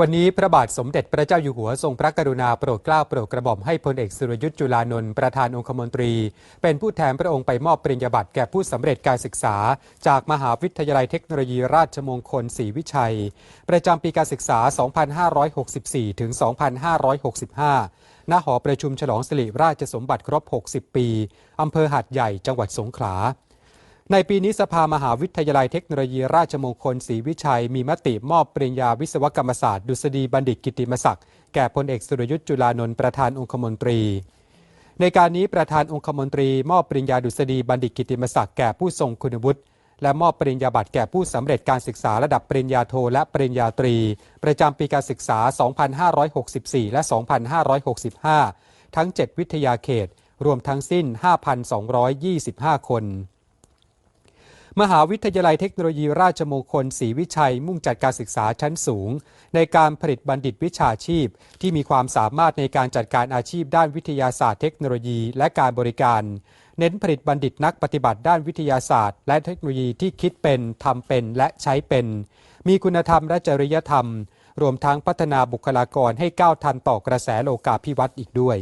วันนี้พระบาทสมเด็จพระเจ้าอยู่หัวทรงพระกรุณาโปรดเกล้าโปรดกระหม่อมให้พลเอกสุรยุทธ์จุลานนท์ประธานองคมนตรี เป็นผู้แทนพระองค์ไปมอบปริญญาบัตรแก่ผู้สำเร็จการศึกษา จากมหาวิทยาลัยเทคโนโลยีราชมงคลศรีวิชัย ประจำปีการศึกษา 2564 ถึง 2565 ณ หอประชุมฉลองสิริราชสมบัติครบ 60 ปีอำเภอหาดใหญ่จังหวัดสงขลา ในปีนี้สภามหาวิทยาลัยเทคโนโลยีราชมงคลศรีวิชัย มีมติมอบปริญญาวิศวกรรมศาสตร์ดุษฎีบัณฑิตกิติมศักดิ์แก่พลเอกสุรยุทธ์จุลานนท์ประธานองคมนตรี ในการนี้ประธานองคมนตรี มอบปริญญาดุษฎีบัณฑิตกิติมศักดิ์แก่ผู้ทรงคุณวุฒิและมอบปริญญาบัตรแก่ผู้สำเร็จการศึกษาระดับปริญญาโทและปริญญาตรี ประจำปีการศึกษา 2564 และ 2565 ทั้ง 7 วิทยาเขต รวมทั้งสิ้น 5,225 คน มหาวิทยาลัยเทคโนโลยีราชมงคลศรีวิชัย มุ่งจัดการศึกษาชั้นสูง ในการผลิตบัณฑิตวิชาชีพ ที่มีความสามารถในการจัดการอาชีพด้านวิทยาศาสตร์เทคโนโลยี และการบริการ เน้นผลิตบัณฑิตนักปฏิบัติด้านวิทยาศาสตร์ และเทคโนโลยีที่คิดเป็นทำเป็นและใช้เป็น มีคุณธรรมและจริยธรรม รวมทั้งพัฒนาบุคลากรให้ก้าวทันต่อกระแสโลกาภิวัตน์อีกด้วย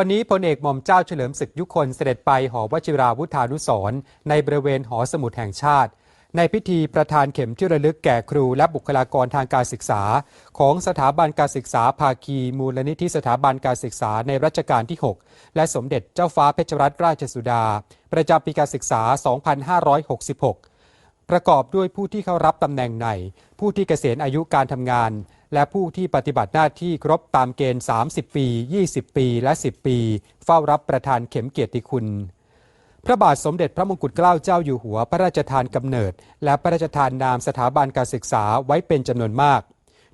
วันนี้พลเอกหม่อมเจ้าเฉลิมศึกยุคนเสด็จไปหอวชิราวุธานุสรในบริเวณหอสมุดแห่งชาติ ในพิธีประธานเข็มที่ระลึกแก่ครูและบุคลากรทางการศึกษา ของสถาบันการศึกษาภาคีมูลนิธิสถาบันการศึกษาในรัชกาลที่ 6 และสมเด็จเจ้าฟ้าเพชรรัตนราชสุดา ประจำปีการศึกษา 2566 ประกอบด้วยผู้ที่เข้ารับตำแหน่งใน ผู้ที่เกษียณอายุการทำงาน และผู้ที่ปฏิบัติหน้าที่ครบตามเกณฑ์ 30 ปี 20 ปี และ 10 ปี เฝ้ารับประทานเข็มเกียรติคุณ พระบาทสมเด็จพระมงกุฎเกล้าเจ้าอยู่หัว พระราชทานกำเนิด และพระราชทานนามสถาบันการศึกษาไว้เป็นจำนวนมาก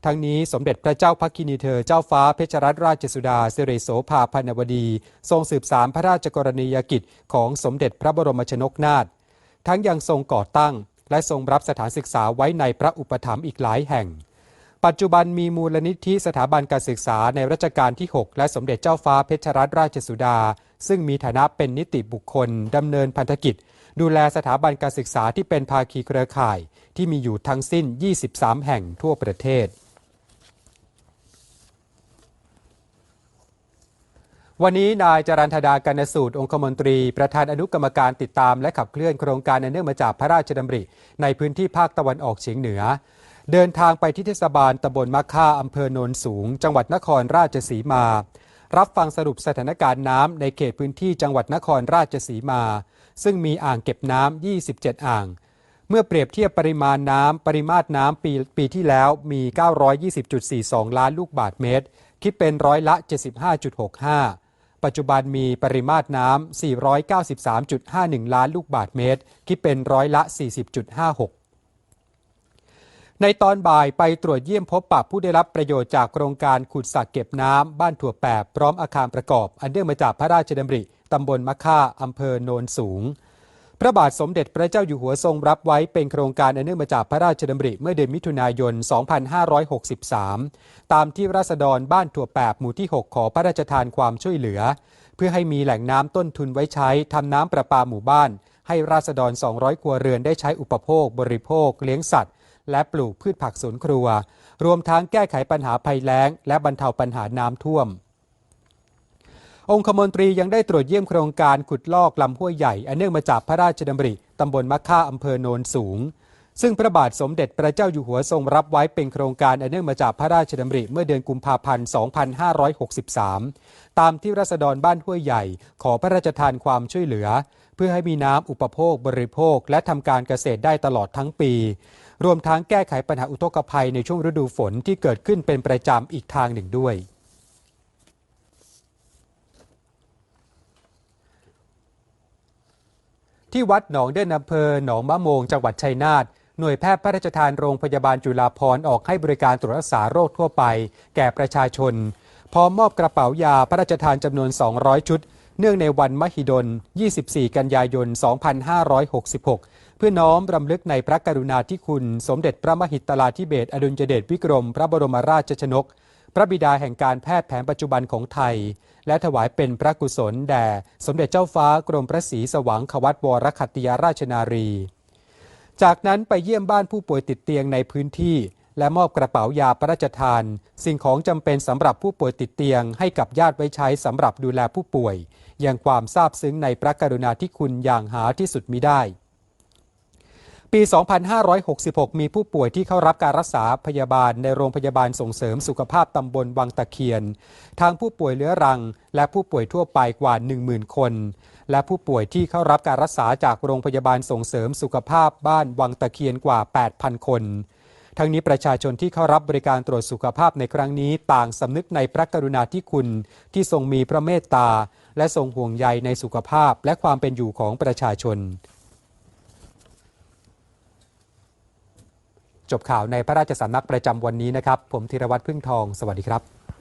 ทั้งนี้สมเด็จพระเจ้าพักคินีเธอเจ้าฟ้าเพชรรัตนราชสุดาสิริโสภาพันวดี ทรงสืบสารพระราชกรณียกิจของสมเด็จพระบรมชนกนาถทั้งยังทรงก่อตั้ง และทรงรับสถานศึกษาไว้ในพระอุปถัมภ์อีกหลายแห่ง ปัจจุบันมีมูลนิธิสถาบันการศึกษาในรัชกาลที่ 6 และสมเด็จเจ้าฟ้าเพชรรัตนราชสุดา ซึ่งมีฐานะเป็นนิติบุคคลดำเนินพันธกิจ ดูแลสถาบันการศึกษาที่เป็นภาคีเครือข่าย ที่มีอยู่ทั้งสิ้น 23 แห่งทั่วประเทศ วันนี้นายจรันธดากันสูตรองคมนตรี ประธานอนุกรรมการติดตามและขับเคลื่อนโครงการอันเนื่องมาจากพระราชดำริ ในพื้นที่ภาคตะวันออกเฉียงเหนือ เดินทางไปที่เทศบาลตำบลมะค่าอำเภอโนนสูง จังหวัดนครราชสีมา รับฟังสรุปสถานการณ์น้ำในเขตพื้นที่จังหวัดนครราชสีมา ซึ่งมีอ่างเก็บน้ำ 27 อ่าง เมื่อเปรียบเทียบปริมาณน้ำปริมาตรน้ำปีปีที่แล้วมี 920.42 ล้านลูกบาศก์เมตร คิดเป็นร้อยละ 75.65 ปัจจุบันมีปริมาตรน้ำ 493.51 ล้านลูกบาศก์เมตร คิดเป็นร้อยละ 40.56 ในตอนบ่ายไปตรวจเยี่ยมพบปะผู้ได้รับประโยชน์จากโครงการขุดสระเก็บน้ำบ้านถั่วแปบพร้อมอาคารประกอบ อันเนื่องมาจากพระราชดำริตำบลมะค่าอำเภอโนนสูง พระบาทสมเด็จพระเจ้าอยู่หัวทรงรับไว้เป็นโครงการอันเนื่องมาจากพระราชดำริเมื่อเดือนมิถุนายน 2563 ตามที่ราษฎรบ้านถั่วแปบหมู่ที่ 6 ขอพระราชทานความช่วยเหลือ เพื่อให้มีแหล่งน้ำต้นทุนไว้ใช้ทำน้ำประปาหมู่บ้าน ให้ราษฎร 200 ครัวเรือนได้ใช้อุปโภค บริโภค เลี้ยงสัตว์ และปลูกพืชผักสวนครัว รวมทั้งแก้ไขปัญหาภัยแล้ง และบรรเทาปัญหาน้ำท่วม องคมนตรียังได้ตรวจเยี่ยมโครงการขุดลอกลำห้วยใหญ่ อันเนื่องมาจากพระราชดำริตำบลมะค่าอำเภอโนนสูง ซึ่งพระบาทสมเด็จพระเจ้าอยู่หัวทรงรับไว้เป็นโครงการอันเนื่องมาจากพระราชดำริเมื่อเดือนกุมภาพันธ์ 2563 ตามที่รัษฎรบ้านห้วยใหญ่ ขอพระราชทานความช่วยเหลือ เพื่อให้มีน้ำอุปโภคบริโภค และทำการเกษตรได้ตลอดทั้งปี รวมทั้งแก้ไขปัญหาอุทกภัยในช่วงฤดูฝนที่เกิดขึ้นเป็นประจำอีกทางหนึ่งด้วยที่วัดหนองเด่นอำเภอหนองมะโมงจังหวัดชัยนาทหน่วยแพทย์พระราชทานโรงพยาบาลจุฬาภรณ์ออกให้บริการตรวจรักษาโรคทั่วไป แก่ประชาชน พร้อมมอบกระเป๋ายาพระราชทานจำนวน 200 ชุด เนื่องในวันมหิดล 24 กันยายน 2566 เพื่อน้อมรำลึกในพระกรุณาธิคุณ สมเด็จพระมหิตลาธิเบศอดุลยเดชวิกรม พระบรมราชชนก พระบิดาแห่งการแพทย์แผนปัจจุบันของไทย และถวายเป็นพระกุศลแด่ สมเด็จเจ้าฟ้ากรมพระศรีสว่างควัตวรคัตติยาราชนารี จากนั้นไปเยี่ยมบ้านผู้ป่วยติดเตียงในพื้นที่ และมอบกระเป๋ายาพระราชทาน สิ่งของจำเป็นสำหรับผู้ป่วยติดเตียง ให้กับญาติไว้ใช้สำหรับดูแลผู้ป่วย อย่างความซาบซึ้งในพระกรุณาธิคุณอย่างหาที่สุดมิได้ ปี 2566 มีผู้ป่วยที่เข้ารับการรักษาพยาบาลในโรงพยาบาลส่งเสริมสุขภาพตำบลวังตะเคียน ทั้งผู้ป่วยเรื้อรัง และผู้ป่วยทั่วไปกว่า 10,000 คน และผู้ป่วยที่เข้ารับการรักษาจากโรงพยาบาลส่งเสริมสุขภาพบ้านวังตะเคียนกว่า 8,000 คน ทั้งนี้ประชาชนที่เข้ารับบริการตรวจสุขภาพในครั้งนี้ ต่างสำนึกในพระกรุณาธิคุณ ที่ทรงมีพระเมตตา และทรงห่วงใยในสุขภาพและความเป็นอยู่ของประชาชน จบข่าวในพระราชสำนักประจำวันนี้นะครับ ผมธีรวัตรพึ่งทอง สวัสดีครับ